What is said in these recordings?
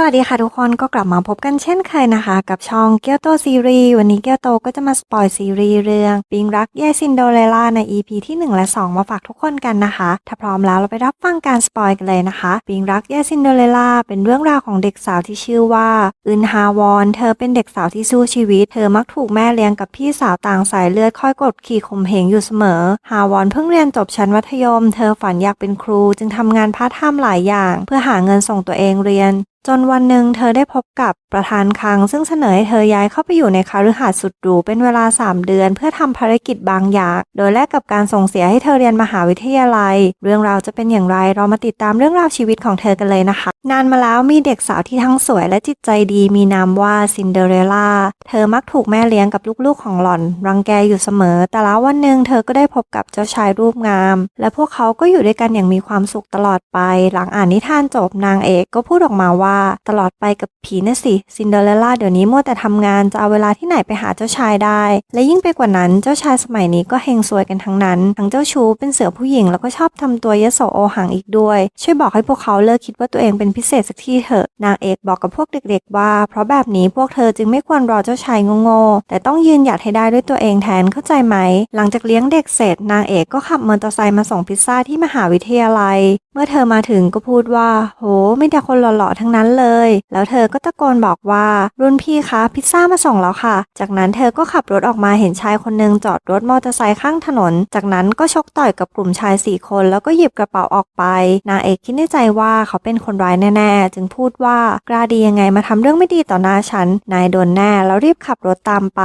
สวัสดีค่ะทุกคนก็กลับมาพบกันเช่นเคยนะคะ กับช่องเกียวโตซีรีส์วันนี้เกียวโตก็จะมาสปอยซีรีส์เรื่องปิงรักแย่ซินโดเรล่าใน EP ที่ 1 และ 2 มาฝากทุกคนกันนะคะ ถ้าพร้อมแล้วเราไปรับฟังการสปอยกันเลยนะคะปิงรักแย่ซินโดเรล่าเป็นเรื่องราวของเด็กสาวที่ชื่อว่าอึนฮาวอน เธอเป็นเด็กสาวที่สู้ชีวิต เธอมักถูกแม่เลี้ยงกับพี่สาวต่างสายเลือดคอยกดขี่ข่มเหงอยู่เสมอ ฮาวอนเพิ่งเรียนจบชั้นมัธยม เธอฝันอยากเป็นครู จึงทำงานพาร์ทไทม์หลายอย่าง เพื่อหาเงินส่งตัวเองเรียน จนวันหนึ่งเธอได้พบกับประธานคลัง ซึ่งเสนอให้เธอย้ายเข้าไปอยู่ในคฤหาสน์สุดหรูเป็นเวลา 3 เดือน เพื่อทำภารกิจบางอย่าง โดยแลกกับการส่งเสียให้เธอเรียนมหาวิทยาลัย เรื่องราวจะเป็นอย่างไรเรามาติดตามเรื่องราวชีวิตของเธอกันเลยนะคะ นานมาแล้วมีเด็กสาวที่ทั้งสวยและจิตใจดีมีนามว่าซินเดอเรลล่าเธอมักถูกแม่เลี้ยงกับลูกๆของหล่อน รังแกอยู่เสมอ แต่แล้ววันหนึ่งเธอก็ได้พบกับเจ้าชายรูปงาม และพวกเขาก็อยู่ด้วยกันอย่างมีความสุขตลอดไป หลังอ่านนิทานจบนางเอกก็พูดออกมาว่าตลอดไปกับผีนะสิ ซินเดอเรลล่าเดี๋ยวนี้มัวแต่ทำงานจะเอาเวลาที่ไหนไปหาเจ้าชายได้ และยิ่งไปกว่านั้นเจ้าชายสมัยนี้ก็เฮงซวยกันทั้งนั้น ทั้งเจ้าชู้เป็นเสือผู้หญิงแล้วก็ชอบทำตัวยโสโอหังอีกด้วย ช่วยบอกให้พวกเขาเลิกคิดว่าตัวเองเป็นพิเศษสักทีเถอะ นางเอกบอกกับพวกเด็กๆว่า เพราะแบบนี้พวกเธอจึงไม่ควรรอเจ้าชายโง่ๆแต่ต้องยืนหยัดให้ได้ด้วยตัวเองแทนเข้าใจไหม หลังจากเลี้ยงเด็กเสร็จ นางเอกก็ขับมอเตอร์ไซค์มาส่งพิซซ่าที่มหาวิทยาลัย เมื่อเธอมาถึงก็พูดว่า โหไม่แต่คนหล่อๆทั้งนั้นเลย แล้วเธอก็ตะโกนบอกว่ารุ่นพี่คะพิซซ่ามาส่งแล้วค่ะ จากนั้นเธอก็ขับรถออกมาเห็นชายคนหนึ่งจอดรถมอเตอร์ไซค์ข้างถนน จากนั้นก็ชกต่อยกับกลุ่มชายสี่คน แล้วก็หยิบกระเป๋าออกไป นางเอกคิดในใจว่าเขาเป็นคนร้ายแน่ๆ จึงพูดว่ากล้าดียังไงมาทำเรื่องไม่ดีต่อหน้าฉัน นายโดนแน่แล้วรีบขับรถตามไป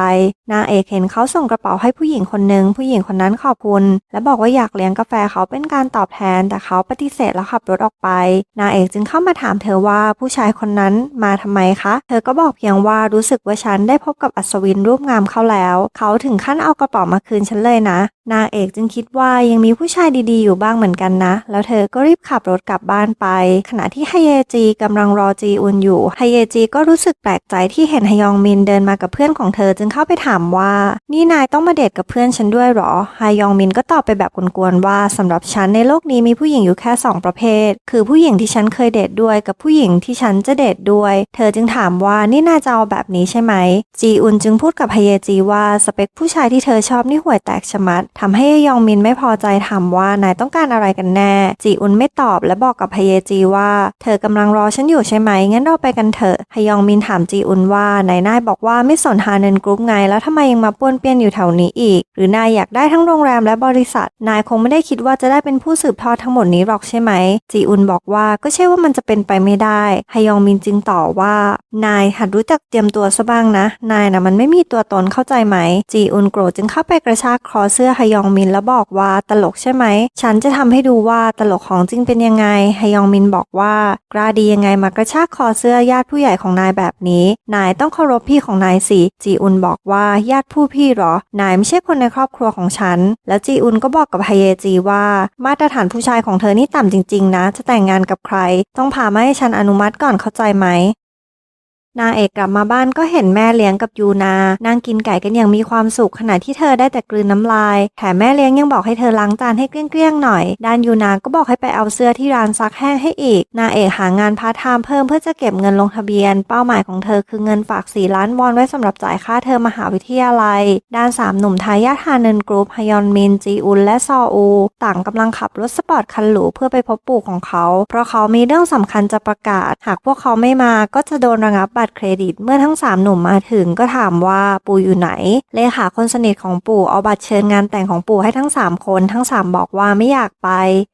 นางเอกเห็นเขาส่งกระเป๋าให้ผู้หญิงคนหนึ่งผู้หญิงคนนั้นขอบคุณ และบอกว่าอยากเลี้ยงกาแฟเขาเป็นการตอบแทน แต่เขาปฏิเสธแล้วขับรถออกไป นางเอกจึงเข้ามาถามเธอว่าผู้ชายคนนั้นมาทำไมคะ เธอก็บอกเพียงว่ารู้สึกว่าฉันได้พบกับอัศวินรูปงามเข้าแล้ว เขาถึงขั้นเอากระเป๋ามาคืนฉันเลยนะ นางเอกจึงคิดว่ายังมีผู้ชายดีๆอยู่บ้างเหมือนกันนะ แล้วเธอก็รีบขับรถกลับบ้านไป ขณะที่ไฮเยจีกำลังรอจีอุนอยู่ ไฮเยจีก็รู้สึกแปลกใจที่เห็นฮยองมินเดินมากับเพื่อนของเธอจึงเข้าไปถามว่า นี่นายต้องมาเดทกับเพื่อนฉันด้วยหรอฮยองมินก็ตอบไปแบบกวนๆว่าสำหรับฉันในโลกนี้มีผู้หญิงอยู่แค่สองประเภท คือผู้หญิงที่ฉันเคยเดทด้วยกับผู้หญิงที่ฉันจะเดทด้วย เธอจึงถามว่านี่นาจะเอาแบบนี้ใช่ไหม จีอุนจึงพูดกับฮเยจีว่าสเปคผู้ชายที่เธอชอบนี่ห่วยแตกชะมัดทำให้ยองมินไม่พอใจถามว่านายต้องการอะไรกันแน่ จีอุนไม่ตอบและบอกกับฮเยจีว่า เธอกำลังรอฉันอยู่ใช่ไหมงั้นเราไปกันเถอะฮยองมินถามจีอุนว่านายนายบอกว่าไม่สนฮาเนนกรุ๊ปไง แล้วทำไมยังมาป้วนเปี้ยนอยู่แถวนี้อีก หรือนายอยากได้ทั้งโรงแรมและบริษัท นายคงไม่ได้คิดว่าจะได้เป็นผู้สืบทอดทั้งหมดนี้หรอกใช่ไหมจีอุนบอกว่าก็ใช่ว่ามันจะเป็นไปไม่ได้ฮยองมินจึงต่อว่า นายหัดรู้จักเตรียมตัวซะบ้างนะ นายนะมันไม่มีตัวตนเข้าใจไหม จีอุนโกรธจึงเข้าไปกระชากคอเสื้อฮยองมินแล้วบอกว่าตลกใช่ไหม ฉันจะทำให้ดูว่าตลกของจริงเป็นยังไงฮยองมินบอกว่ากล้าดียังไงมากระชากคอเสื้อญาติผู้ใหญ่ของนายแบบนี้ นายต้องเคารพพี่ของนายสิ จีอุนบอกว่าญาติผู้พี่เหรอ นายไม่ใช่คนในครอบครัวของฉัน แล้วจีอุนก็บอกกับฮเยจีว่า มาตรฐานผู้ชายของเธอนี่ต่ำจริง ๆ นะ จะแต่งงานกับใคร ต้องพามาให้ฉันอนุมัติก่อนเข้าใจไหม นางเอกกลับมาบ้านก็เห็นแม่เลี้ยงกับยูนานั่งกินไก่กันอย่างมีความสุขขณะที่เธอได้แต่กลืนน้ำลาย แถมแม่เลี้ยงยังบอกให้เธอล้างจานให้เกลี้ยงๆหน่อย ด้านยูนา ก็บอกให้ไปเอาเสื้อที่ร้านซักแห้งให้อีก นางเอกหางานพาร์ทไทม์เพิ่มเพื่อจะเก็บเงินลงทะเบียน เป้าหมายของเธอคือเงินฝาก4ล้านวอนไว้สำหรับจ่ายค่าเทอมมหาวิทยาลัย ด้าน 3 หนุ่มทายาทฮาเนนกรุ๊ปฮยอนมิน จีอุน และซออู ต่างกำลังขับรถสปอร์ตคันหรูเพื่อไปพบปู่ของเขา เพราะเขามีเรื่องสำคัญจะประกาศ หากพวกเขาไม่มาก็จะโดนระงับบัตรเครดิต เมื่อทั้งสามหนุ่มมาถึงก็ถามว่าปู่อยู่ไหน เลขาคนสนิทของปู่เอาบัตรเชิญงานแต่งของปู่ให้ทั้งสามคน ทั้งสามบอกว่าไม่อยากไป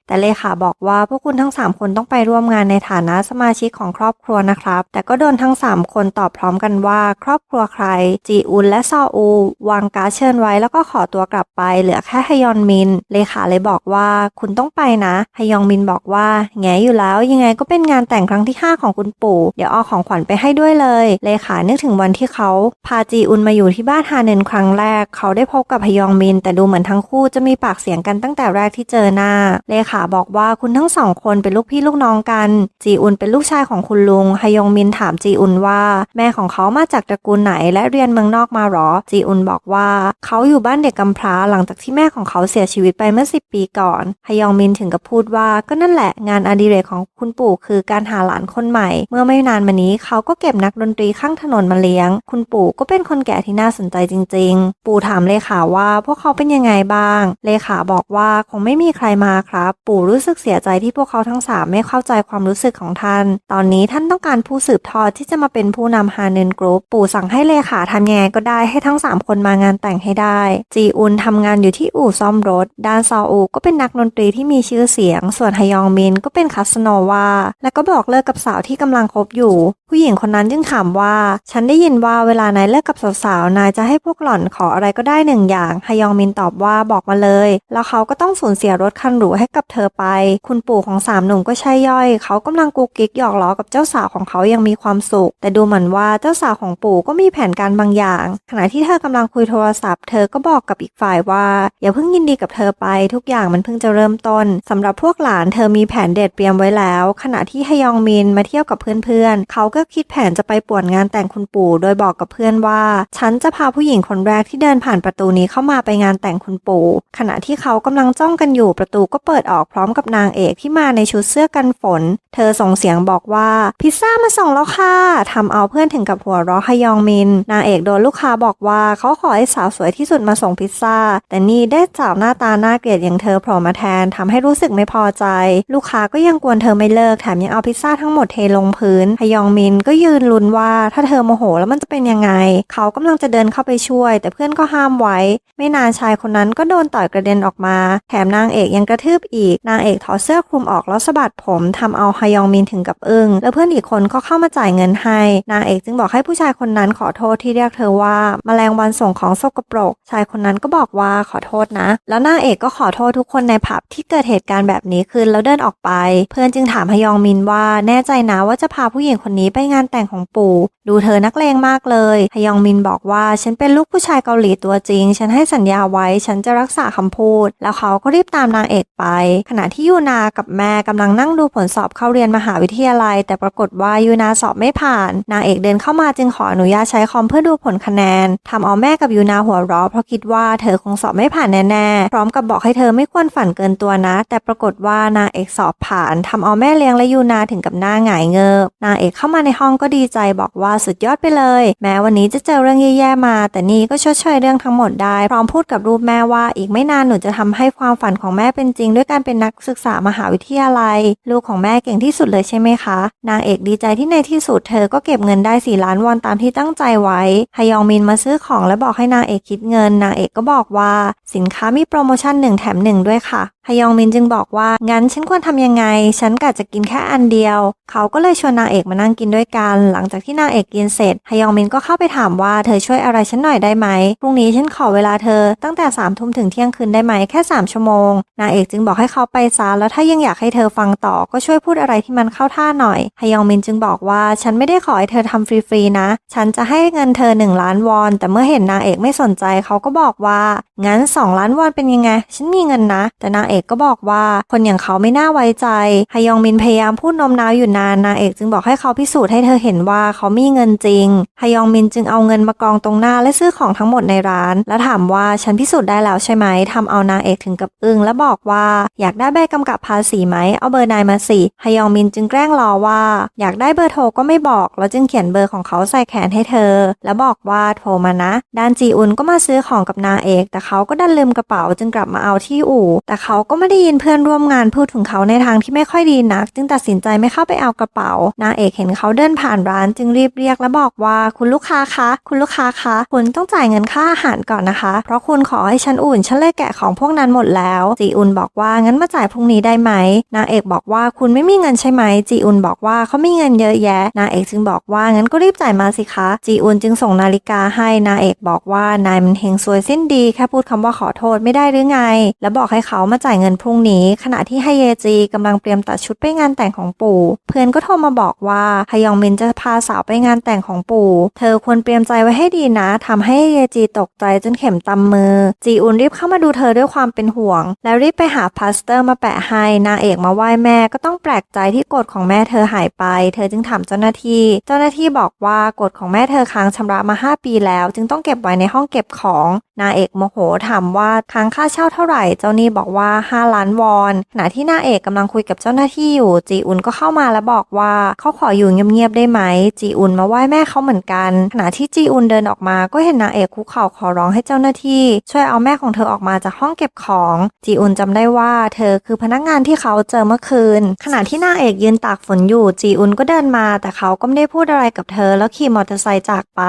แต่เลขาบอกว่าพวกคุณทั้งสามคนต้องไปร่วมงานในฐานะสมาชิกของครอบครัวนะครับ แต่ก็โดนทั้งสามคนตอบพร้อมกันว่าครอบครัวใคร จีอุนและซออู วางการดเชิญไว้แล้วก็ขอตัวกลับไป เหลือแค่ฮยอนมิน เลขาเลยบอกว่าคุณต้องไปนะฮยองมินบอกว่าแงอยู่แล้วยังไงก็เป็นงานแต่งครั้งที่ห้าของคุณปู่ เดี๋ยวเอาของขวัญไปให้ด้วยเลย เลขานึกถึงวันที่เขาพาจีอุนมาอยู่ที่บ้านฮาเนนครั้งแรก เขาได้พบกับฮยองมิน แต่ดูเหมือนทั้งคู่จะมีปากเสียงกันตั้งแต่แรกที่เจอหน้า เลขาบอกว่าคุณทั้งสองคนเป็นลูกพี่ลูกน้องกัน จีอุนเป็นลูกชายของคุณลุงฮยองมินถามจีอุนว่า แม่ของเขามาจากตระกูลไหนและเรียนเมืองนอกมาหรอ จีอุนบอกว่า เขาอยู่บ้านเด็กกำพร้าหลังจากที่แม่ของเขาเสียชีวิตไปเมื่อ 10 ปีก่อนฮยองมินถึงกับพูดว่าก็นั่นแหละงานอดิเรกของคุณปู่คือการหาหลานคนใหม่ เมื่อไม่นานมานี้เขาก็เก็บนักดนตรีข้างถนนมาเลี้ยง คุณปู่ก็เป็นคนแก่ที่น่าสนใจจริง ๆ ปู่ถามเลขาว่าพวกเขาเป็นยังไงบ้าง เลขาบอกว่าคงไม่มีใครมาครับ ปู่รู้สึกเสียใจที่พวกเขาทั้งสามไม่เข้าใจความรู้สึกของท่าน ตอนนี้ท่านต้องการผู้สืบทอดที่จะมาเป็นผู้นำฮาเนนกรุ๊ปปู่สั่งให้เลขาทำยังไงก็ได้ให้ทั้งสามคนมางานแต่งให้ได้ จีอุนทำงานอยู่ที่อู่ซ่อมรถ ด้านซออูก็เป็นนักดนตรีที่มีชื่อเสียง ส่วนฮยองมินก็เป็นคาสโนวา และก็บอกเลิกกับสาวที่กำลังคบอยู่ ผู้หญิงคนนั้นจึงถามว่า ฉันได้ยินว่าเวลานายเลิกกับสาวๆ นายจะให้พวกหล่อนขออะไรก็ได้หนึ่งอย่างฮยองมินตอบว่าบอกมาเลย แล้วเขาก็ต้องสูญเสียรถคันหรูให้กับเธอไป คุณปู่ของสามหนุ่มก็ใช่ย่อย เขากำลังกุกกิ๊กหยอกล้อกับเจ้าสาวของเขายังมีความสุข แต่ดูเหมือนว่าเจ้าสาวของปู่ก็มีแผนการบางอย่าง ขณะที่เธอกำลังคุยโทรศัพท์ เธอก็บอกกับอีกฝ่ายว่า อย่าเพิ่งยินดีกับเธอไป ทุกอย่างมันเพิ่งจะเริ่มต้นสำหรับพวกหลานเธอมีแผนเด็ดเตรียมไว้แล้ว ขณะที่ฮยองมินมาเที่ยวกับเพื่อนๆ เขาก็คิดแผนจะไปป่วนงานแต่งคุณปู่ โดยบอกกับเพื่อนว่า ฉันจะพาผู้หญิงคนแรกที่เดินผ่านประตูนี้เข้ามาไปงานแต่งคุณปู่ ขณะที่เขากำลังจ้องกันอยู่ประตูก็เปิดออกพร้อมกับนางเอกที่มาในชุดเสื้อกันฝน เธอส่งเสียงบอกว่าพิซซ่ามาส่งแล้วค่ะทำเอาเพื่อนถึงกับหัวเราะฮยองมิน นางเอกโดนลูกค้าบอกว่าเขาขอให้สาวสวยที่สุดมาส่งพิซซ่า แต่นี่ได้สาวหน้าตาน่าเกลียดอย่างเธอโผล่มาแทนทำให้รู้สึกไม่พอใจ ลูกค้าก็ยังกวนเธอไม่เลิกแถมยังเอาพิซซ่าทั้งหมดเทลงพื้นฮยองมินก็ยืนลุ้นว่าถ้าเธอโมโหแล้วมันจะเป็นยังไง เขากำลังจะเดินเข้าไปช่วย แต่เพื่อนก็ห้ามไว้ ไม่นานชายคนนั้นก็โดนต่อยกระเด็นออกมา แถมนางเอกยังกระทืบอีก นางเอกถอดเสื้อคลุมออกแล้วสะบัดผมทำเอาฮยองมินถึงกับอึ้งแล้วเพื่อนอีกคนก็เข้ามาจ่ายเงินให้ นางเอกจึงบอกให้ผู้ชายคนนั้นขอโทษที่เรียกเธอว่าแมลงวันส่งของสกปรก ชายคนนั้นก็บอกว่าขอโทษนะ แล้วนางเอกก็ขอโทษทุกคนในผับที่เกิดเหตุการณ์แบบนี้ขึ้นแล้วเดินออกไป เพื่อนจึงถามฮยองมินว่าแน่ใจนะว่าจะพาผู้หญิงคนนี้ไปงานแต่งของปู่ ดูเธอนักเลงมากเลยฮยองมินบอกว่าฉันเป็นลูกผู้ชายเกาหลีตัวจริง ฉันให้สัญญาไว้ฉันจะรักษาคำพูด แล้วเขาก็รีบตามนางเอกไป ขณะที่ยูนากับแม่กำลังนั่งดูผลสอบเข้าเรียนมหาวิทยาลัย แต่ปรากฏว่ายูนาสอบไม่ผ่าน นางเอกเดินเข้ามาจึงขออนุญาตใช้คอมเพื่อดูผลคะแนนทำเอาแม่กับยูนาหัวเราะเพราะคิดว่าเธอคงสอบไม่ผ่านแน่ๆพร้อมกับบอกให้เธอไม่ควรฝันเกินตัวนะ แต่ปรากฏว่านางเอกสอบผ่านทำเอาแม่เลี้ยงและยูนาถึงกับหน้าหงายเงิบนางเอกเข้ามาในห้องก็ดีใจบอกว่าสุดยอดไปเลย แม้วันนี้จะเจอเรื่องแย่ๆมา แต่นี่ก็ชดเชยเรื่องทั้งหมดได้ พร้อมพูดกับรูปแม่ว่าอีกไม่นานหนูจะทำให้ความฝันของแม่เป็นจริง ด้วยการเป็นนักศึกษามหาวิทยาลัย ลูกของแม่เก่งที่สุดเลยใช่ไหมคะ นางเอกดีใจที่ในที่สุดเธอก็เก็บเงินได้4ล้านวอนตามที่ตั้งใจไว้ฮยองมินมาซื้อของและบอกให้นางเอกคิดเงิน นางเอกก็บอกว่าสินค้ามีโปรโมชั่น1แถม1ด้วยค่ะ ฮยองมินจึงบอกว่า งั้นฉันควรทำยังไง ฉันกะจะกินแค่อันเดียว เขาก็เลยชวนนางเอกมานั่งกินด้วยกัน หลังจากที่นางเอกกินเสร็จฮยองมินก็เข้าไปถามว่าเธอช่วยอะไรฉันหน่อยได้ไหมพรุ่งนี้ฉันขอเวลาเธอตั้งแต่3ามทุ่มถึงเที่ยงคืนได้ไหมแค่ 3 ชั่วโมง นางเอกจึงบอกให้เขาไปซะแล้วถ้ายังอยากให้เธอฟังต่อก็ช่วยพูดอะไรที่มันเข้าท่าหน่อยฮยองมินจึงบอกว่าฉันไม่ได้ขอให้เธอทำฟรีๆนะ ฉันจะให้เงินเธอ 1 ล้านวอน แต่เมื่อเห็นนางเอกไม่สนใจเขาก็บอกว่างั้น 2 ล้านวอนเป็นยังไง ฉันมีเงินนะ แต่นางเอกก็บอกว่า คนอย่างเขาไม่น่าไว้ใจฮยองมินพยายามพูดนมน้าวอยู่นานนางเอกจึงบอกให้เขาพิสูจน์ให้เธอเห็นว่าเขามีเงินจริงฮยองมินจึงเอาเงินมากองตรงหน้าและซื้อของทั้งหมดในร้าน แล้วถามว่าฉันพิสูจน์ได้แล้วใช่ไหมทำเอานางเอกถึงกับอึ้งและบอกว่าอยากได้ใบกำกับภาษีไหมเอาเบอร์นายมาสิฮยองมินจึงแกล้งรอว่า อยากได้เบอร์โทรก็ไม่บอก แล้วจึงเขียนเบอร์ของเขาใส่แขนให้เธอ แล้วบอกว่าโทรมานะ ด้านจีอุนก็มาซื้อของกับนางเอก แต่เขาก็ดันลืมกระเป๋าจึงกลับมาเอาที่อู่ แต่เขาก็ไม่ได้ยินเพื่อนร่วมงานพูดถึงเขาในทางที่ไม่ค่อยดีนัก จึงตัดสินใจไม่เข้าไปเอากระเป๋า นางเอกเห็นเขาเดินผ่านร้านจึงรีบเรียกและบอกว่าคุณลูกค้าคะ คุณลูกค้าคะ คุณต้องจ่ายเงินค่าอาหารก่อนนะคะ เพราะคุณขอให้ฉันอุ่นฉันเลยแกะของพวกนั้นหมดแล้วจีอุนบอกว่างั้นมาจ่ายพรุ่งนี้ได้ไหมนางเอกบอกว่าคุณไม่มีเงินใช่ไหมจีอุนบอกว่าเขามีเงินเยอะแยะนางเอกจึงบอกว่างั้นก็รีบจ่ายมาสิคะจีอุนจึงส่งนาฬิกาให้นางเอกบอกว่านายมันเฮงซวยสิ้นดีแค่พูดคำว่าขอโทษไม่ได้หรือไง แล้วบอกให้เขามาจ่ายจ่ายเงินพรุ่งนี้ ขณะที่ไฮเยจีกำลังเตรียมตัดชุดไปงานแต่งของปู่ เพื่อนก็โทรมาบอกว่าฮยองมินจะพาสาวไปงานแต่งของปู่ เธอควรเตรียมใจไว้ให้ดีนะทำให้ไฮเยจีตกใจจนเข็มตำมือ จีอุนรีบเข้ามาดูเธอด้วยความเป็นห่วง แล้วรีบไปหาพลาสเตอร์มาแปะให้นางเอกมาไหว้แม่ก็ต้องแปลกใจที่กฎของแม่เธอหายไป เธอจึงถามเจ้าหน้าที่ เจ้าหน้าที่บอกว่ากฎของแม่เธอค้างชำระมา 5 ปีแล้ว จึงต้องเก็บไว้ในห้องเก็บของนางเอกโมโหถามว่าค้างค่าเช่าเท่าไหร่ เจ้านี้บอกว่า5 ล้านวอนขณะที่นางเอกกำลังคุยกับเจ้าหน้าที่อยู่ จีอุนก็เข้ามาแล้วบอกว่าเขาขออยู่เงียบๆได้ไหม จีอุนมาไหว้แม่เขาเหมือนกัน ขณะที่จีอุนเดินออกมาก็เห็นนางเอกคุกเข่าขอร้องให้เจ้าหน้าที่ ช่วยเอาแม่ของเธอออกมาจากห้องเก็บของ จีอุนจำได้ว่า เธอคือพนักงานที่เขาเจอเมื่อคืน ขณะที่นางเอกยืนตากฝนอยู่ จีอุนก็เดินมา แต่เขาก็ไม่ได้พูดอะไรกับเธอ แล้วขี่มอเตอร์ไซค์จากไป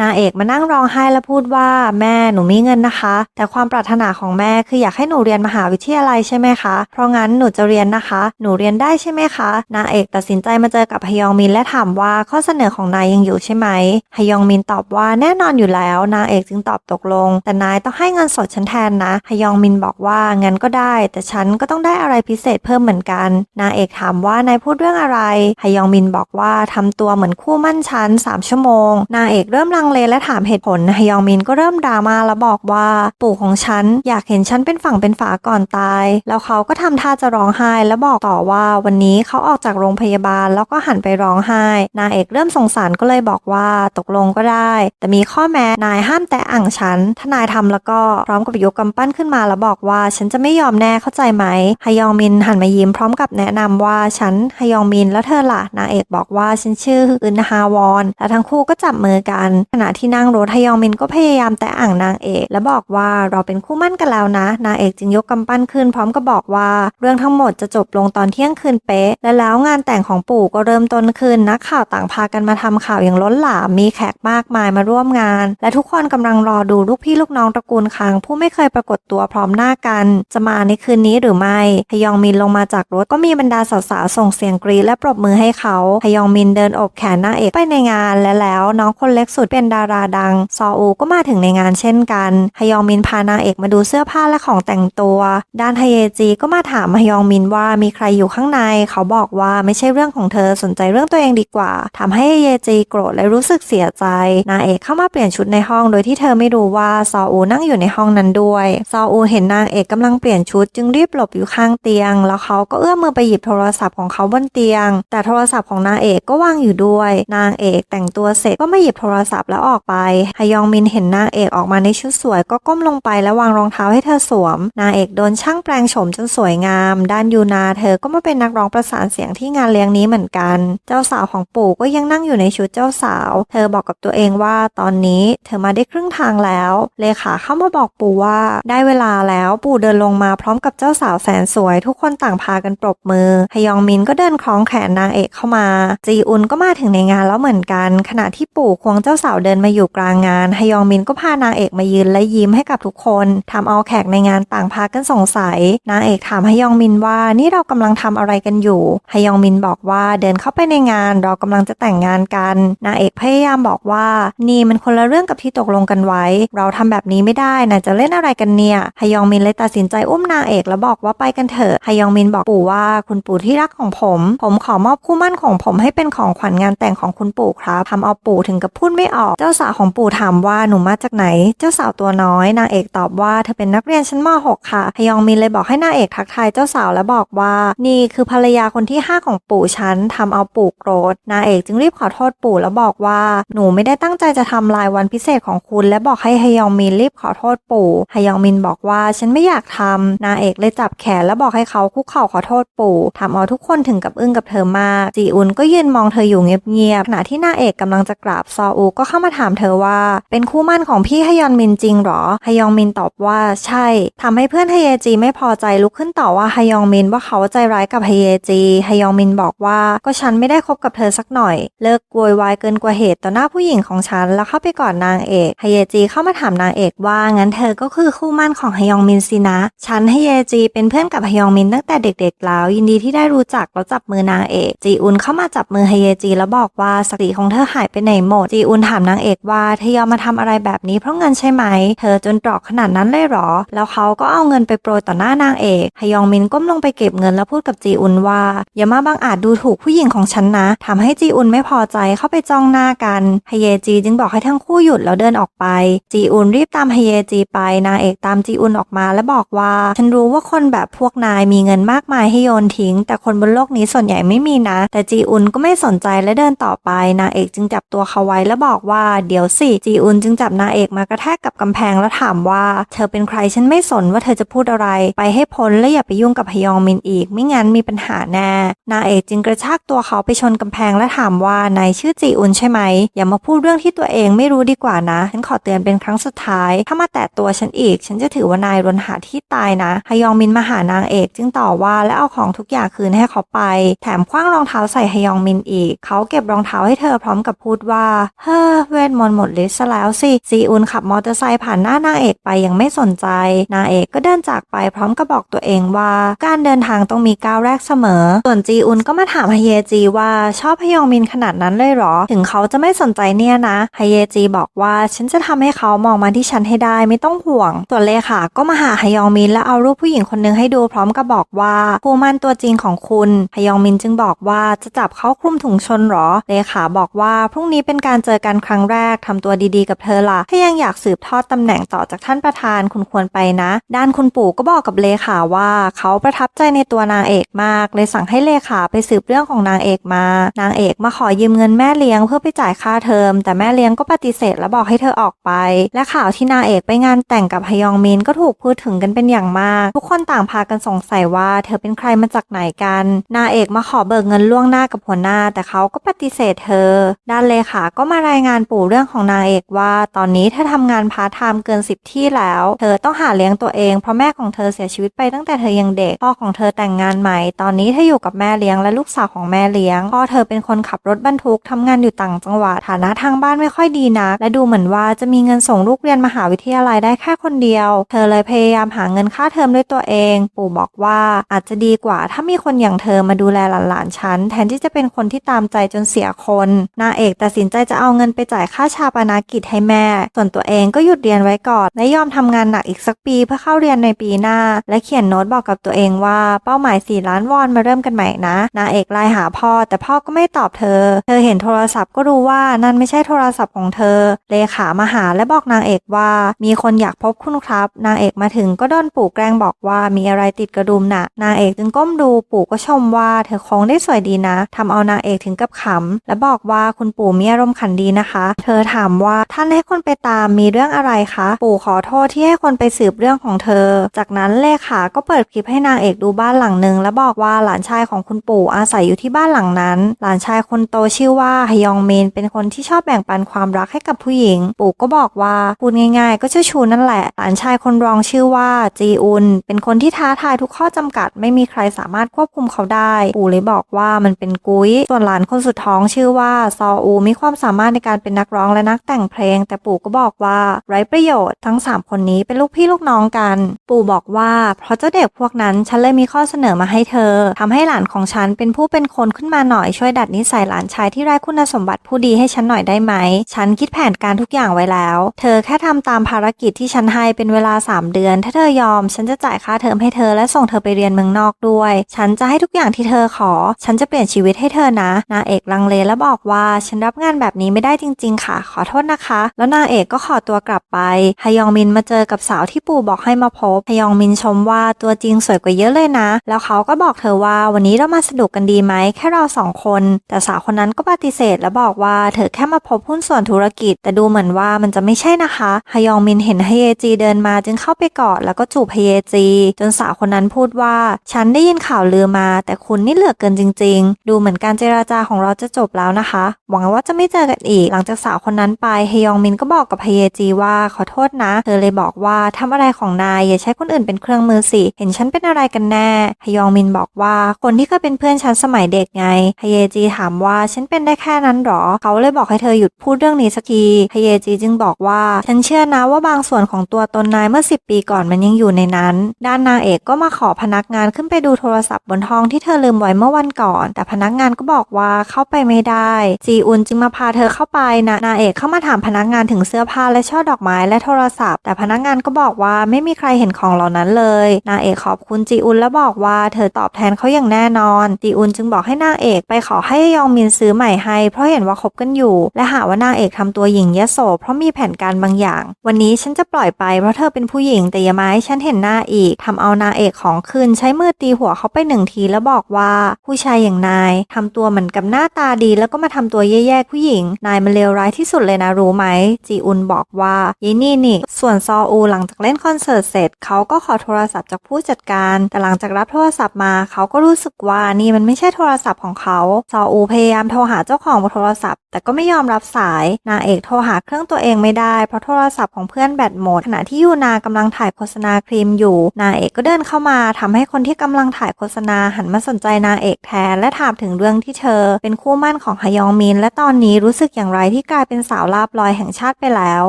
นางเอกมานั่งร้องไห้และพูดว่าแม่หนูมีเงินนะคะ แต่ความปรารถนาของแม่คืออยากให้หนูเรียนมหาวิทยาลัยใช่ไหมคะ เพราะงั้นหนูจะเรียนนะคะ หนูเรียนได้ใช่ไหมคะนางเอกตัดสินใจมาเจอกับฮยองมินและถามว่าข้อเสนอของนายยังอยู่ใช่ไหมฮยองมินตอบว่าแน่นอนอยู่แล้ว นางเอกจึงตอบตกลง แต่นายต้องให้เงินสดฉันแทนนะฮยองมินบอกว่างั้นก็ได้ แต่ฉันก็ต้องได้อะไรพิเศษเพิ่มเหมือนกัน นางเอกถามว่านายพูดเรื่องอะไรฮยองมินบอกว่าทำตัวเหมือนคู่มั่นฉัน3ชั่วโมง นางเอกเริ่มลังเลและถามเหตุผลฮยองมินก็เริ่มดราม่าแล้วบอกว่า ปู่ของฉันอยากเห็นฉันเป็นฝั่งเป็นฝาก่อนตายแล้วเขาก็ทำท่าจะร้องไห้ แล้วบอกต่อว่าวันนี้เขาออกจากโรงพยาบาลแล้วก็หันไปร้องไห้ นางเอกเริ่มสงสารก็เลยบอกว่าตกลงก็ได้ แต่มีข้อแม้นายห้ามแตะอ่างฉันถ้านายทำแล้วก็พร้อมกับยกกำปั้นขึ้นมาแล้วบอกว่าฉันจะไม่ยอมแน่เข้าใจไหมฮยองมินหันมายิ้มพร้อมกับแนะนำว่าฉันฮยองมินแล้วเธอล่ะนางเอกบอกว่าฉันชื่ออึนฮาวอนและทั้งคู่ก็จับมือกัน ขณะที่นั่งรถฮยองมินก็พยายามแตะอ่างนางเอก และบอกว่าเราเป็นคู่มั่นกันแล้วนะ นางเอกจึงยกกำปั้นขึ้นพร้อมกับบอกว่า เรื่องทั้งหมดจะจบลงตอนเที่ยงคืนเป๊ะ และแล้วงานแต่งของปู่ก็เริ่มต้นขึ้นนักข่าวต่างพากันมาทำข่าวอย่างล้นหลามมีแขกมากมายมาร่วมงาน และทุกคนกำลังรอดูลูกพี่ลูกน้องตระกูลคังผู้ไม่เคยปรากฏตัวพร้อมหน้ากัน จะมาในคืนนี้หรือไม่ฮยองมินลงมาจากรถก็มีบรรดาสาวๆส่งเสียงกรีดและปรบมือให้เขาฮยองมินเดินอบแขนนางเอกไปในงานและแล้วน้องคนเล็กสุดเป็นดาราดัง ซออูก็มาถึงในงานเช่นกันฮยองมินพานางเอกมาดูเสื้อผ้าและของแต่งตัว ดานฮเยจีก็มาถามฮยองมินว่ามีใครอยู่ข้างใน เขาบอกว่าไม่ใช่เรื่องของเธอสนใจเรื่องตัวเองดีกว่าทำให้ฮเยจีโกรธและรู้สึกเสียใจ นางเอกเข้ามาเปลี่ยนชุดในห้องโดยที่เธอไม่รู้ว่าซออูนั่งอยู่ในห้องนั้นด้วย ซออูเห็นนางเอกกำลังเปลี่ยนชุดจึงรีบหลบอยู่ข้างเตียง แล้วเขาก็เอื้อมมือไปหยิบโทรศัพท์ของเขาบนเตียง แต่โทรศัพท์ของนางเอกก็วางอยู่ด้วย นางเอกแต่งตัวเสร็จก็ไม่หยิบโทรศัพท์แล้วออกไปฮยองมินเห็นนางเอกออกมาในชุดสวยก็ก้มลงไปและวางรองเท้าให้เธอสวม นางเอกโดนช่างแปลงโฉมจนสวยงาม ด้านยูนาเธอก็มาเป็นนักร้องประสานเสียงที่งานเลี้ยงนี้เหมือนกัน เจ้าสาวของปู่ก็ยังนั่งอยู่ในชุดเจ้าสาว เธอบอกกับตัวเองว่าตอนนี้เธอมาได้ครึ่งทางแล้ว เลขาเข้ามาบอกปู่ว่า ได้เวลาแล้วปู่เดินลงมาพร้อมกับเจ้าสาวแสนสวย ทุกคนต่างพากันปรบมือฮยองมินก็เดินคล้องแขนนางเอกเข้ามา จีอุนก็มาถึงในงานแล้วเหมือนกัน ขณะที่ปู่ควงเจ้าสาวเดินมาอยู่กลางงานฮยองมินก็พานางเอกมายืนและยิ้มให้กับทุกคนทำเอาแขกในงานต่างพากันสงสัย นางเอกถามฮยองมินว่านี่เรากำลังทำอะไรกันอยู่ฮยองมินบอกว่าเดินเข้าไปในงานเรากำลังจะแต่งงานกัน นางเอกพยายามบอกว่า นี่มันคนละเรื่องกับที่ตกลงกันไว้ เราทำแบบนี้ไม่ได้นะจะเล่นอะไรกันเนี่ยฮยองมินเลยตัดสินใจอุ้มนางเอกแล้วบอกว่าไปกันเถอะฮยองมินบอกปู่ว่าคุณปู่ที่รักของผม ผมขอมอบคู่มั่นของผมให้เป็นของขวัญงานแต่งของคุณปู่ครับทำเอาปู่ถึงกับพูดไม่ออก เจ้าสาวของปู่ถามว่าหนูมาจากไหน เจ้าสาวตัวน้อย นางเอกตอบว่าเธอเป็นนักเรียนชั้นม .6 ค่ะฮยองมินเลยบอกให้นาเอกทักทายเจ้าสาวและบอกว่า นี่คือภรรยาคนที่ 5 ของปู่ฉันทำเอาปู่โกรธนาเอกจึงรีบขอโทษปู่แล้วบอกว่า หนูไม่ได้ตั้งใจจะทำลายวันพิเศษของคุณ และบอกให้ฮยองมินรีบขอโทษปู่ฮยองมินบอกว่าฉันไม่อยากทำนาเอกเลยจับแขนและบอกให้เขาคุกเข่าขอโทษปู่ทำเอาทุกคนถึงกับอึ้งกับเธอมาก จีอุนก็ยืนมองเธออยู่เงียบๆขณะที่นาเอกกำลังจะกราบซออูก็เข้ามาถามเธอว่า เป็นคู่มั่นของพี่ฮยอนมินจริงหรอฮยองมินตอบว่าใช่ทำให้เพื่อนฮยจีไม่พอใจลุกขึ้นต่อว่าฮยองมินว่าเขาใจร้ายกับฮเยจีฮยองมินบอกว่าก็ฉันไม่ได้คบกับเธอสักหน่อย เลิกโวยวายเกินกว่าเหตุต่อหน้าผู้หญิงของฉันแล้วเข้าไปกอดนางเอกฮเยจีเข้ามาถามนางเอกว่างั้นเธอก็คือคู่มั่นของฮยองมินสินะ ฉันฮเยจีเป็นเพื่อนกับฮยองมินตั้งแต่เด็กๆแล้ว ยินดีที่ได้รู้จักแล้วจับมือนางเอก จีอุนเข้ามาจับมือฮเยจีแล้วบอกว่าสติของเธอหายไปไหนหมดจีอุนถามนางเอกว่าเธอยอมมาทำอะไรแบบนี้เพราะเงินใช่ไหม เธอจนตรอกขนาดนั้นเลยหรอ แล้วเขาก็เอาเงินไปโปรต่อหน้านางเอกฮยองมินก้มลงไปเก็บเงินแล้วพูดกับจีอุนว่าอย่ามาบังอาจดูถูกผู้หญิงของฉันนะทำให้จีอุนไม่พอใจเข้าไปจ้องหน้ากันฮเยจีจึงบอกให้ทั้งคู่หยุดแล้วเดินออกไป จีอุนรีบตามฮเยจีไปนางเอกตามจีอุนออกมาและบอกว่า ฉันรู้ว่าคนแบบพวกนายมีเงินมากมายให้โยนทิ้ง แต่คนบนโลกนี้ส่วนใหญ่ไม่มีนะ แต่จีอุนก็ไม่สนใจและเดินต่อไป นางเอกจึงจับตัวเขาไว้และบอกว่าเดี๋ยวสิจีอุนจึงจับนางเอกมากระแทกกับกำแพงแล้วถามว่า เธอเป็นใครฉันไม่สนว่าเธอจะพูดอะไรไปให้พ้นและอย่าไปยุ่งกับฮยองมินอีก ไม่งั้นมีปัญหาแน่นางเอกจึงกระชากตัวเขาไปชนกำแพงและถามว่านายชื่อจีอุนใช่ไหม อย่ามาพูดเรื่องที่ตัวเองไม่รู้ดีกว่านะ ฉันขอเตือนเป็นครั้งสุดท้าย ถ้ามาแตะตัวฉันอีก ฉันจะถือว่านายรนหาที่ตายนะฮยองมินมาหานางเอกจึงต่อว่าและเอาของทุกอย่างคืนให้เขาไป แถมคว้างรองเท้าใส่ฮยองมินอีก เขาเก็บรองเท้าให้เธอพร้อมกับพูดว่า เฮ้อเวทมนต์หมดฤทธิ์ซะแล้วสิ ซีอุนขับมอเตอร์ไซค์ผ่านหน้านางเอกไปยังไม่สนใจ นางเอกก็เดินจากไปพร้อมกับบอกตัวเองว่า การเดินทางต้องมีก้าวแรกเสมอ ส่วนจีอุนก็มาถามฮเยจีว่าชอบฮยองมินขนาดนั้นเลยหรอ ถึงเขาจะไม่สนใจเนี่ยนะฮเยจีบอกว่าฉันจะทำให้เขามองมาที่ฉันให้ได้ไม่ต้องห่วง ส่วนเลขาก็มาหาฮยองมินและเอารูปผู้หญิงคนหนึงให้ดูพร้อมกับบอกว่าผู้มั่นตัวจริงของคุณฮยองมินจึงบอกว่าจะจับเขาคลุมถุงชนหรอ เลขาบอกว่าพรุ่งนี้เป็นการเจอกันครั้งแรกทำตัวดีๆ กับเธอล่ะถ้ายังอยากสืบทอดตำแหน่งต่อจากท่านประธานคุณควรไปนะ ด้านคุณปู่ก็บอกอกับเลขาว่าเขาประทับใจในตัวนางเอกมาก เลยสั่งให้เลขาไปสืบเรื่องของนางเอกมา นางเอกมาขอยืมเงินแม่เลี้ยงเพื่อไปจ่ายค่าเทอม แต่แม่เลี้ยงก็ปฏิเสธและบอกให้เธอออกไป และข่าวที่นางเอกไปงานแต่งกับฮยองมินก็ถูกพูดถึงกันเป็นอย่างมาก ทุกคนต่างพากันสงสัยว่า เธอเป็นใครมาจากไหนกัน นางเอกมาขอเบิกเงินล่วงหน้ากับหัวหน้า แต่เขาก็ปฏิเสธเธอ ด้านเลขาก็มารายงานปู่เรื่องของนางเอกว่า ตอนนี้เธอทำงานพาร์ทไทม์เกินสิบที่แล้ว เธอต้องหาเลี้ยงตัวเองเพราะแม่ของเธอเสียชีวิตไปตั้งแต่เธอยังเด็กพ่อของเธอแต่งงานใหม่ ตอนนี้เธออยู่กับแม่เลี้ยงและลูกสาวของแม่เลี้ยงพ่อเธอเป็นคนขับรถบรรทุกทำงานอยู่ต่างจังหวัดฐานะทางบ้านไม่ค่อยดีนักและดูเหมือนว่าจะมีเงินส่งลูกเรียนมหาวิทยาลัยได้แค่คนเดียว เธอเลยพยายามหาเงินค่าเทอมด้วยตัวเอง ปู่บอกว่าอาจจะดีกว่าถ้ามีคนอย่างเธอมาดูแลหลานๆฉันแทนที่จะเป็นคนที่ตามใจจนเสียคนนางเอกตัดสินใจจะเอาเงินไปจ่ายค่าชาปนากิจให้แม่ ส่วนตัวเองก็หยุดเรียนไว้ก่อนและยอมทำงานหนักอีกสักปีเพื่อเข้าเรียนในปีหน้าและเขียนโน้ตบอกกับตัวเองว่าเป้าหมาย 4 ล้านวอนมาเริ่มกันใหม่นะนางเอกไลน์หาพ่อ แต่พ่อก็ไม่ตอบเธอ เธอเห็นโทรศัพท์ก็รู้ว่านั่นไม่ใช่โทรศัพท์ของเธอ เลขามาหาและบอกนางเอกว่า มีคนอยากพบคุณครับ นางเอกมาถึงก็โดนปู่แกล้งบอกว่ามีอะไรติดกระดุมน่ะ นางเอกจึงก้มดูปู่ก็ชมว่าเธอคงได้สวยดีนะทำเอานางเอกถึงกับขำและบอกว่าคุณปู่มีอารมณ์ขันดีนะคะ เธอถามว่าท่านให้คนไปตามมีเรื่องอะไรคะ ปู่ขอโทษที่ให้คนไปสืบเรื่องของเธอ จากนั้นเลขาก็เปิดคลิปให้นางเอกดูบ้านหลังหนึ่งและบอกว่าหลานชายของคุณปู่อาศัยอยู่ที่บ้านหลังนั้น หลานชายคนโตชื่อว่าฮยองเมน เป็นคนที่ชอบแบ่งปันความรักให้กับผู้หญิง ปู่ก็บอกว่าพูดง่ายๆ ก็เจ้าชูนั่นแหละ หลานชายคนรองชื่อว่าจีอุน เป็นคนที่ท้าทายทุกข้อจำกัด ไม่มีใครสามารถควบคุมเขาได้ ปู่เลยบอกว่ามันเป็นกุ้ย ส่วนหลานคนสุดท้องชื่อว่าซออูมีความสามารถในการเป็นนักร้องและนักแต่งเพลง แต่ปู่ก็บอกว่าไร้ประโยชน์ทั้งสามคนนี้เป็นลูกพี่ลูกน้องกัน ปู่บอกว่า เพราะเจ้าเด็กพวกนั้นฉันเลยมีข้อเสนอมาให้เธอทำให้หลานของฉันเป็นผู้เป็นคนขึ้นมาหน่อยช่วยดัดนิสัยหลานชายที่ไร้คุณสมบัติผู้ดีให้ฉันหน่อยได้ไหม ฉันคิดแผนการทุกอย่างไว้แล้ว เธอแค่ทำตามภารกิจที่ฉันให้เป็นเวลา 3 เดือน ถ้าเธอยอม ฉันจะจ่ายค่าเทอมให้เธอและส่งเธอไปเรียนเมืองนอกด้วย ฉันจะให้ทุกอย่างที่เธอขอ ฉันจะเปลี่ยนชีวิตให้เธอนะ นางเอกลังเลและบอกว่าฉันรับงานแบบนี้ไม่ได้จริง ๆ ค่ะ ขอโทษนะคะ แล้วนางเอกก็ขอตัวกลับไปฮยองมินมาเจอกับสาวที่ปู่บอกให้มาพบฮยองมินชมว่าตัวจริงสวยกว่าเยอะเลยนะ แล้วเขาก็บอกเธอว่าวันนี้เรามาสนุกกันดีไหมแค่เราสองคน แต่สาวคนนั้นก็ปฏิเสธและบอกว่าเธอแค่มาพบหุ้นส่วนธุรกิจ แต่ดูเหมือนว่ามันจะไม่ใช่นะคะฮยองมินเห็นฮเยจีเดินมาจึงเข้าไปกอดแล้วก็จูบฮเยจี จนสาวคนนั้นพูดว่าฉันได้ยินข่าวลือมา แต่คุณนี่เหลือเกินจริง ๆ ดูเหมือนการเจราจาของเราจะจบแล้วนะคะ หวังว่าจะไม่เจอกันอีก หลังจากสาวคนนั้นไปฮยองมินก็บอกกับฮเยจีว่าขอโทษนะ เธอเลยบอกว่าทำอะไรของนายอย่าใช้คนอื่นเป็นเครื่องมือสิ เห็นฉันเป็นอะไรกันแน่ฮยองมินบอกว่าคนที่เคยเป็นเพื่อนฉันสมัยเด็กไงฮเยจีถามว่าฉันเป็นได้แค่นั้นหรอ เขาเลยบอกให้เธอหยุดพูดเรื่องนี้สักทีฮเยจีจึงบอกว่า ฉันเชื่อนะว่าบางส่วนของตัวตนนายเมื่อ 10 ปีก่อนมันยังอยู่ในนั้น ด้านนางเอกก็มาขอพนักงานขึ้นไปดูโทรศัพท์บนห้องที่เธอลืมไว้เมื่อวันก่อน แต่พนักงานก็บอกว่าเข้าไปไม่ได้ จีอุนจึงมาพาเธอเข้าไปนะนางเอกเข้ามาถามพนักงานถึงเสื้อผ้าและช่อดอกไม้และโทรศัพท์ แต่พนักงานก็บอกว่าไม่มีใครเห็นของหล่านั้นั้นเลยนางเอกขอบคุณจีอุนและบอกว่าเธอตอบแทนเขาอย่างแน่นอนจีอุนจึงบอกให้นางเอกไปขอให้ยองมินซื้อใหม่ให้เพราะเห็นว่าคบกันอยู่ และหาว่านางเอกทำตัวหญิงยโสเพราะมีแผนการบางอย่าง วันนี้ฉันจะปล่อยไปเพราะเธอเป็นผู้หญิงแต่อย่ามาให้ฉันเห็นหน้าอีกทำเอานางเอกของขึ้นใช้มือตีหัวเขาไปหนึ่งทีแล้วบอกว่าผู้ชายอย่างนายทำตัวเหมือนกับหน้าตาดี แล้วก็มาทำตัวแย่ๆผู้หญิง นายมันเลวร้ายที่สุดเลยนะรู้ไหมจีอุนบอกว่ายีนี่นี่ ส่วนซออูหลังจากเล่นคอนเสิร์ตเสร็จเขาก็ขอโทรศัพท์จากผู้จัดการ แต่หลังจากรับโทรศัพท์มาเขาก็รู้สึกว่านี่มันไม่ใช่โทรศัพท์ของเขาซออูพยายามโทรหาเจ้าของโทรศัพท์ แต่ก็ไม่ยอมรับสายนางเอกโทรหาเครื่องตัวเองไม่ได้ เพราะโทรศัพท์ของเพื่อนแบตหมดขณะที่ยูนากำลังถ่ายโฆษณาครีมอยู่นางเอกก็เดินเข้ามาทำให้คนที่กำลังถ่ายโฆษณาหันมาสนใจนางเอกแทนและถามถึงเรื่องที่เธอ เป็นคู่มั่นของฮยองมิน และตอนนี้รู้สึกอย่างไรที่กลายเป็นสาวลาบลอยแห่งชาติไปแล้ว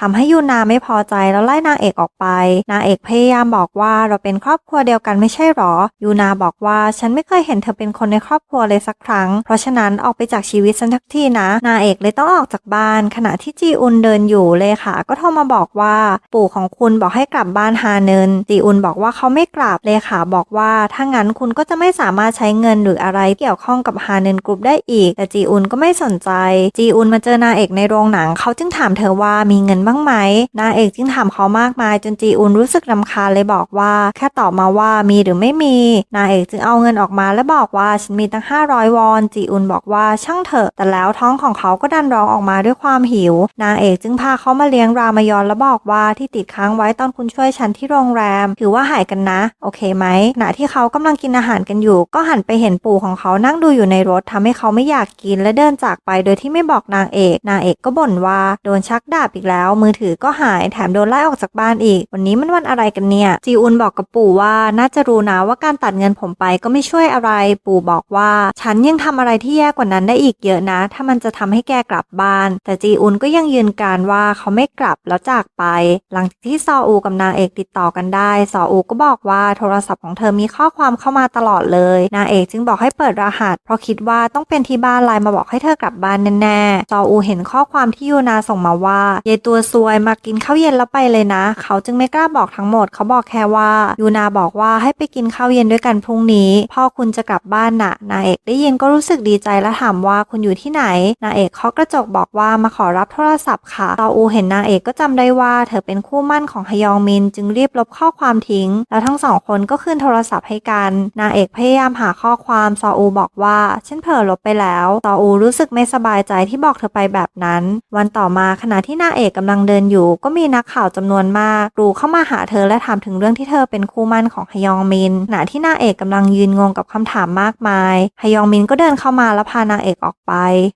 ทำให้ยูนาไม่พอใจแล้วไล่นางเอกออกไปนางเอกพยายามบอกอกว่าเราเป็นครอบครัวเดียวกันไม่ใช่หรอ ยูนาบอกว่าฉันไม่เคยเห็นเธอเป็นคนในครอบครัวเลยสักครั้ง เพราะฉะนั้นออกไปจากชีวิตฉันทักทีนะ นาเอกเลยต้องออกจากบ้าน ขณะที่จีอุนเดินอยู่เลขาก็โทรมาบอกว่า ปู่ของคุณบอกให้กลับบ้านฮาเนินจีอุนบอกว่าเขาไม่กลับเลขาบอกว่าถ้างั้นคุณก็จะไม่สามารถใช้เงินหรืออะไรเกี่ยวข้องกับฮาเนินกรุ๊ปได้อีก แต่จีอุนก็ไม่สนใจ จีอุนมาเจอนาเอกในโรงหนังเขาจึงถามเธอว่ามีเงินบ้างไหมนาเอกจึงถามเขามากมายจนจีอุนรู้สึกรำคาญเลยบอกอกว่าแค่ตอบมาว่ามีหรือไม่มี นางเอกจึงเอาเงินออกมาและบอกว่าฉันมีตั้ง 500 วอน จีอุนบอกว่าช่างเถอะ แต่แล้วท้องของเขาก็ดันร้องออกมาด้วยความหิว นางเอกจึงพาเขามาเลี้ยงรามยอนและบอกว่าที่ติดค้างไว้ตอนคุณช่วยฉันที่โรงแรม ถือว่าหายกันนะ โอเคไหมขณะที่เขากำลังกินอาหารกันอยู่ ก็หันไปเห็นปู่ของเขานั่งดูอยู่ในรถทำให้เขาไม่อยากกินและเดินจากไปโดยที่ไม่บอกนางเอก นางเอกก็บ่นว่าโดนชักดาบอีกแล้ว มือถือก็หายแถมโดนไล่ออกจากบ้านอีก วันนี้มันวันอะไรกันเนี่ยจีอุนบอกกับปู่ว่าน่าจะรู้นะว่าการตัดเงินผมไปก็ไม่ช่วยอะไร ปู่บอกว่า ฉันยังทำอะไรที่แย่กว่านั้นได้อีกเยอะนะ ถ้ามันจะทำให้แกกลับบ้าน แต่จีอุนก็ยังยืนการว่าเขาไม่กลับแล้วจากไป หลังจากที่ซออูกับนางเอกติดต่อกันได้ ซออูก็บอกว่าโทรศัพท์ของเธอมีข้อความเข้ามาตลอดเลย นางเอกจึงบอกให้เปิดรหัส เพราะคิดว่าต้องเป็นที่บ้านไลน์มาบอกให้เธอกลับบ้านแน่ๆ ซออูเห็นข้อความที่ยูนาส่งมาว่ายายตัวซวยมากินข้าวเย็นแล้วไปเลยนะ เขาจึงไม่กล้าบอกทั้งหมด เขาบอกแค่ว่ายูนาบอกว่าให้ไปกินข้าวเย็นด้วยกันพรุ่งนี้ พ่อคุณจะกลับบ้านน่ะนางเอกได้ยินก็รู้สึกดีใจและถามว่าคุณอยู่ที่ไหนนางเอกเคาะกระจกบอกว่ามาขอรับโทรศัพท์ค่ะตออูเห็นนางเอกก็จำได้ว่า เธอเป็นคู่มั่นของฮยองมิน จึงรีบลบข้อความทิ้ง แล้วทั้งสองคนก็คืนโทรศัพท์ให้กันนางเอกพยายามหาข้อความซออูบอกว่าฉันเผลอลบไปแล้วซออูรู้สึกไม่สบายใจที่บอกเธอไปแบบนั้น วันต่อมาขณะที่นางเอกกำลังเดินอยู่ ก็มีนักข่าวจำนวนมากกรูเข้ามาหาเธอและถามถึงเรื่องที่เธอเป็นคู่มั่นของฮยองมินขณะที่นางเอกกำลังยืนงงกับคำถามมากมายฮยองมินก็เดินเข้ามาแล้วพานางเอกออกไป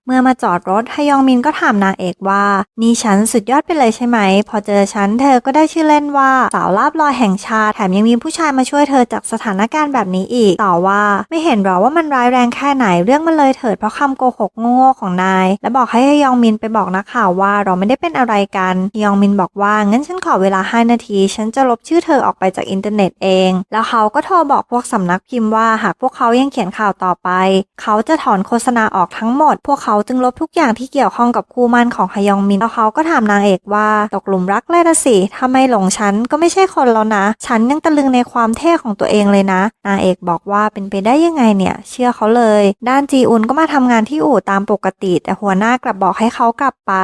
เมื่อมาจอดรถฮยองมินก็ถามนางเอกว่า นี่ฉันสุดยอดไปเลยใช่ไหม พอเจอฉันเธอก็ได้ชื่อเล่นว่าสาวลาบลอยแห่งชาติแถมยังมีผู้ชายมาช่วยเธอจากสถานการณ์แบบนี้อีก ต่อว่าไม่เห็นหรอว่ามันร้ายแรงแค่ไหนเรื่องมันเลยเถิดเพราะคำโกหกโง่ๆของนาย และบอกให้ฮยองมินไปบอกนักข่าวว่าเราไม่ได้เป็นอะไรกันฮยองมินบอกว่างั้นฉันขอเวลา5นาที ฉันจะลบชื่อเธอออกไปจากอินเทอร์เน็ตเอง แล้วเขาก็โทรบอกพวกสำนักพิมพ์ว่าหากพวกเขายังเขียนข่าวต่อไป เขาจะถอนโฆษณาออกทั้งหมด พวกเขาจึงลบทุกอย่างที่เกี่ยวข้องกับคู่มั่นของฮยองมินแล้วเขาก็ถามนางเอกว่าตกหลุมรักเลยละสิทำไมหลงฉันก็ไม่ใช่คนแล้วนะ ฉันยังตะลึงในความเท่ของตัวเองเลยนะ นางเอกบอกว่าเป็นไปได้ยังไงเนี่ย เชื่อเขาเลย ด้านจีอุนก็มาทำงานที่อู่ตามปกติ แต่หัวหน้ากลับบอกให้เขากลับไป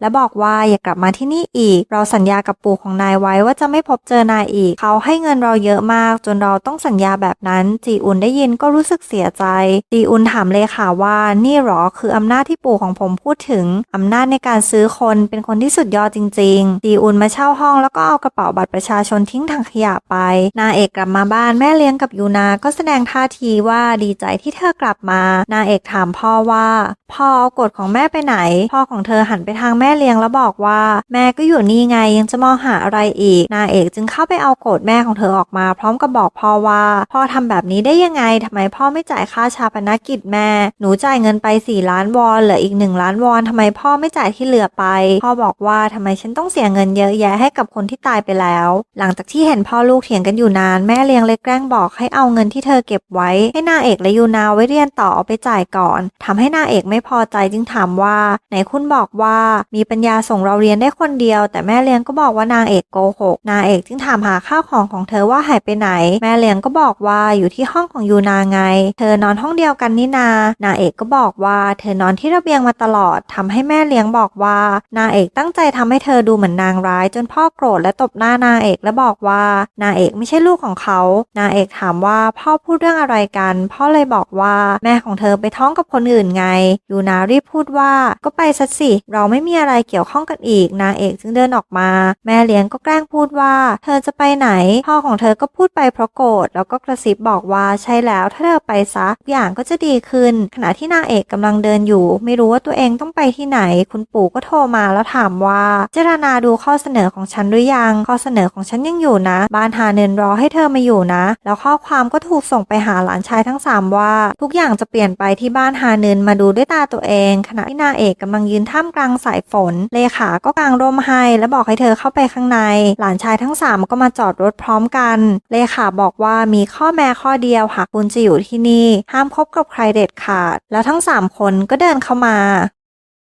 และบอกว่าอย่ากลับมาที่นี่อีก เราสัญญากับปู่ของนายไว้ว่าจะไม่พบเจอนายอีกเขาให้เงินเราเยอะมาก จนเราต้องสัญญาแบบนั้นจีอุนได้ยินก็รู้สึกเสียใจจีอุนถามเลขาว่านี่หรอคืออำนาจที่ปู่ของผมพูดถึงอำนาจในการซื้อคนเป็นคนที่สุดยอดจริงๆจีอุนมาเช่าห้องแล้วก็เอากระเป๋าบัตรประชาชนทิ้งถังขยะไป นาเอกกลับมาบ้านแม่เลี้ยงกับยูนาก็แสดงท่าทีว่าดีใจที่เธอกลับมา นาเอกถามพ่อว่าพ่อเอากฎของแม่ไปไหน พ่อของเธอหันไปทางแม่เลี้ยงแล้วบอกว่า แม่ก็อยู่นี่ไงยังจะมองหาอะไรอีก นาเอกจึงเข้าไปเอากฎแม่ของเธอออกมา พร้อมกับบอกพ่อว่าพ่อทำแบบนี้ได้ยังไงทำไมพ่อไม่จ่ายค่าชาปนกิจแม่ หนูจ่ายเงินไป 4 ล้านวอนเหลืออีก 1 ล้านวอนทำไมพ่อไม่จ่ายที่เหลือไป พ่อบอกว่าทำไมฉันต้องเสียเงินเยอะแยะให้กับคนที่ตายไปแล้ว หลังจากที่เห็นพ่อลูกเถียงกันอยู่นานแม่เลี้ยงเลยแกล้งบอกให้เอาเงินที่เธอเก็บไว้ ให้นางเอกและยูนาไว้เรียนต่อเอาไปจ่ายก่อนทำให้นางเอกไม่พอใจจึงถามว่าไหนคุณบอกว่ามีปัญญาส่งเราเรียนได้คนเดียว แต่แม่เลี้ยงก็บอกว่านางเอกโกหก นางเอกจึงถามหาค่าข้าวของของเธอว่าหายไปไหน แม่เลี้ยงก็บอกว่าอยู่ที่ห้องของยูนาไง เธอนอนห้องเดียวกันนี่นา นาเอกก็บอกว่าเธอนอนที่ระเบียงมาตลอดทำให้แม่เลี้ยงบอกว่า นาเอกตั้งใจทำให้เธอดูเหมือนนางร้าย จนพ่อโกรธและตบหน้านาเอกและบอกว่า นาเอกไม่ใช่ลูกของเขา นาเอกถามว่าพ่อพูดเรื่องอะไรกัน พ่อเลยบอกว่าแม่ของเธอไปท้องกับคนอื่นไง ยูนารีบพูดว่าก็ไปซะสิ เราไม่มีอะไรเกี่ยวข้องกันอีก นาเอกจึงเดินออกมา แม่เลี้ยงก็แกล้งพูดว่า เธอจะไปไหนพ่อของเธอก็พูดไปเพราะโกรธแล้วก็กระซิบบอกว่าใช่แล้วถ้าเธอไปซะทุกอย่างก็จะดีขึ้น ขณะที่นางเอกกำลังเดินอยู่ ไม่รู้ว่าตัวเองต้องไปที่ไหน คุณปู่ก็โทรมาแล้วถามว่าเจรนาดูข้อเสนอของฉันหรือยัง ข้อเสนอของฉันยังอยู่นะ บ้านหาเนินรอให้เธอมาอยู่นะ แล้วข้อความก็ถูกส่งไปหาหลานชายทั้งสามว่า ทุกอย่างจะเปลี่ยนไปที่บ้านฮาเนินมาดูด้วยตาตัวเอง ขณะที่นางเอกกำลังยืนท่ามกลางสายฝน เลขาก็กางร่มให้ และบอกให้เธอเข้าไปข้างใน หลานชายทั้งสามก็มาจอดรถพร้อมกัน เลขาบอกว่ามีข้อแม้ข้อเดียวหากคุณจะอยู่ที่นี่ ห้ามคบกับใครเด็ดขาด แล้วทั้งสามคนก็เดินเข้ามา